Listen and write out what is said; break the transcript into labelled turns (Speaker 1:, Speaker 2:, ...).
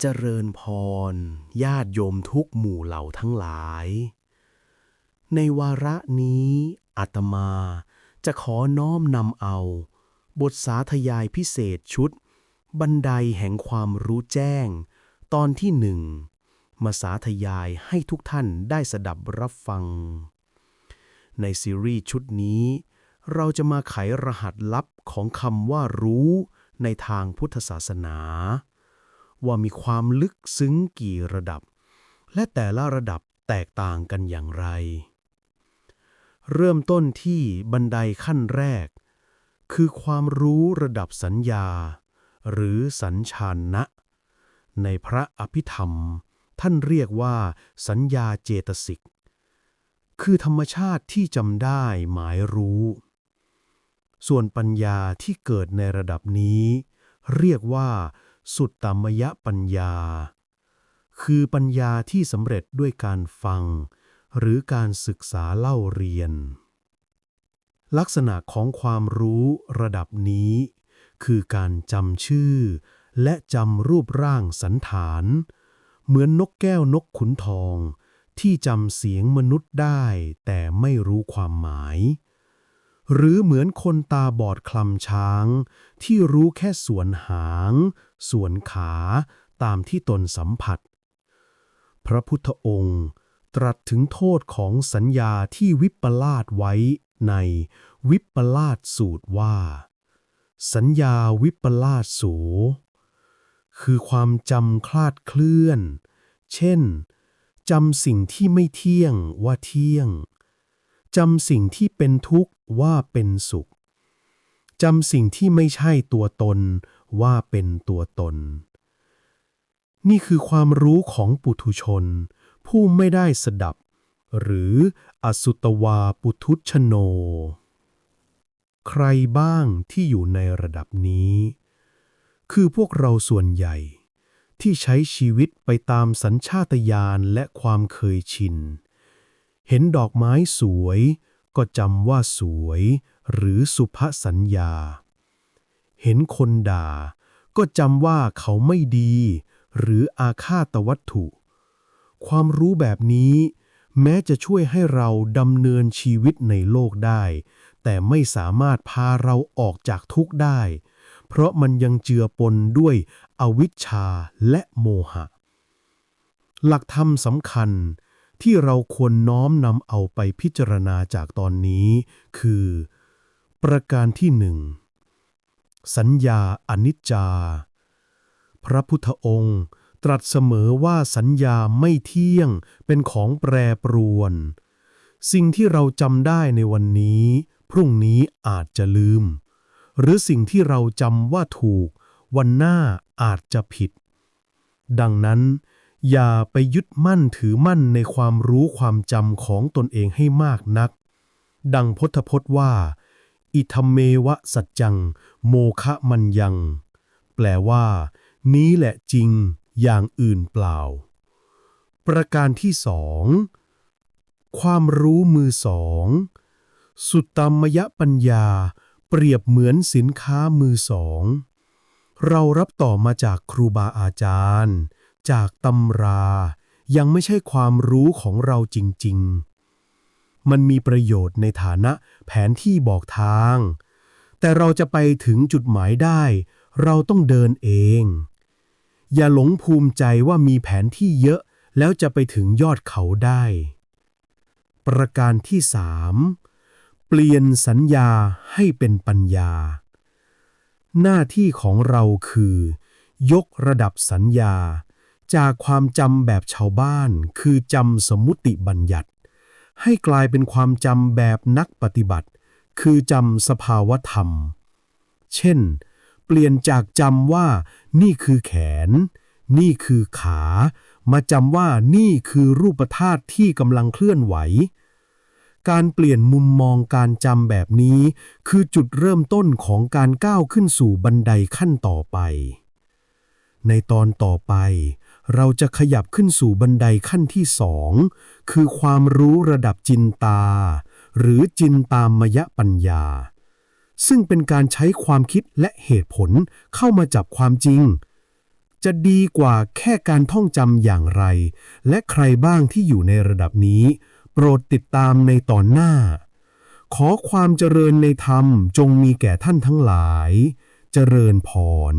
Speaker 1: เจริญพร ญาติโยมทุกหมู่เหล่าทั้งหลาย ในวาระนี้อาตมาจะขอน้อมนำเอา บทสาธยายพิเศษชุด บันไดแห่งความรู้แจ้ง ตอนที่หนึ่งมาสาธยายให้ทุกท่านได้สดับรับฟัง ในซีรีส์ชุดนี้ เราจะมาไขรหัสลับของคำว่ารู้ในทางพุทธศาสนา ว่ามีความลึกซึ้งกี่ระดับ และแต่ละระดับแตกต่างกันอย่างไร เริ่มต้นที่บันไดขั้นแรก คือความรู้ระดับสัญญา หรือสัญชานะ ในพระอภิธรรม ท่านเรียกว่า สัญญาเจตสิก คือธรรมชาติที่จำได้หมายรู้ ส่วนปัญญาที่เกิดในระดับนี้ เรียกว่า สุตตมยปัญญา คือปัญญาที่สำเร็จด้วยการฟัง หรือการศึกษาเล่าเรียน ลักษณะของความรู้ระดับนี้ คือการจำชื่อ และจำรูปร่างสันฐาน เหมือนนกแก้วนกขุนทอง ที่จำเสียงมนุษย์ได้แต่ไม่รู้ความหมาย หรือเหมือนคนตาบอดคลำช้าง ที่รู้แค่ส่วนหาง ส่วนขาตามที่ตนสัมผัส พระพุทธองค์ตรัสถึงโทษของสัญญาที่วิปลาสไว้ในวิปลาสสูตรว่า สัญญาวิปลาสสู คือความจำคลาดเคลื่อน เช่นจำสิ่งที่ไม่เที่ยงว่าเที่ยงจำสิ่งที่เป็นทุกข์ ว่าเป็นสุขจำสิ่งที่ไม่ใช่ตัวตนว่าเป็นตัวตน นี่คือความรู้ของปุถุชน ผู้ไม่ได้สดับ หรืออสุตวาปุทุชโน ใครบ้างที่อยู่ในระดับนี้ คือพวกเราส่วนใหญ่ ที่ใช้ชีวิตไปตามสัญชาตญาณและความเคยชิน เห็นดอกไม้สวย ก็จำว่าสวย หรือสุภสัญญา เห็นคนด่า ก็จำว่าเขาไม่ดี หรืออาฆาตวัตถุ ความรู้แบบนี้ แม้จะช่วยให้เราดำเนินชีวิตในโลกได้ แต่ไม่สามารถพาเราออกจากทุกข์ได้ เพราะมันยังเจือปนด้วยอวิชชาและโมหะ หลักธรรมสำคัญ ที่เราควรน้อมนำเอาไปพิจารณาจากตอนนี้ คือ ประการที่หนึ่งสัญญาอนิจจา พระพุทธองค์ ตรัสเสมอว่าสัญญาไม่เที่ยงเป็นของแปรปรวน สิ่งที่เราจำได้ในวันนี้ พรุ่งนี้อาจจะลืม หรือสิ่งที่เราจำว่าถูก วันหน้าอาจจะผิด ดังนั้น อย่าไปยึดมั่นถือมั่นในความรู้ความจำของตนเองให้มากนัก ดังพจพจน์ว่า อิธมเมวะสัจจัง โมคะมันยัง แปลว่า นี้แหละจริงอย่างอื่นเปล่า ประการที่สองความรู้มือสอง สุตตมยปัญญา เปรียบเหมือนสินค้ามือสอง เรารับต่อมาจากครูบาอาจารย์ จากตำรา ยังไม่ใช่ความรู้ของเราจริง ๆ มันมีประโยชน์ในฐานะแผนที่บอกทาง แต่เราจะไปถึงจุดหมายได้ เราต้องเดินเอง อย่าหลงภูมิใจว่ามีแผนที่เยอะแล้วจะไปถึงยอดเขาได้ ประการที่สามเปลี่ยนสัญญาให้เป็นปัญญา หน้าที่ของเราคือ ยกระดับสัญญา จากความจำแบบชาวบ้านคือจำสมมุติบัญญัติ ให้กลายเป็นความจำแบบนักปฏิบัติ คือจำสภาวธรรม เช่น เปลี่ยนจากจำว่า นี่คือแขน นี่คือขา มาจำว่านี่คือรูปธาตุที่กำลังเคลื่อนไหว การเปลี่ยนมุมมองการจำแบบนี้ คือจุดเริ่มต้นของการก้าวขึ้นสู่บันไดขั้นต่อไป ในตอนต่อไป เราจะขยับขึ้นสู่บันไดขั้นที่สองคือความรู้ระดับจินตา หรือจินตามยปัญญา ซึ่งเป็นการใช้ความคิดและเหตุผลเข้ามาจับความจริง จะดีกว่าแค่การท่องจำอย่างไร และใครบ้างที่อยู่ในระดับนี้ โปรดติดตามในตอนหน้า ขอความเจริญในธรรมจงมีแก่ท่านทั้งหลาย เจริญพร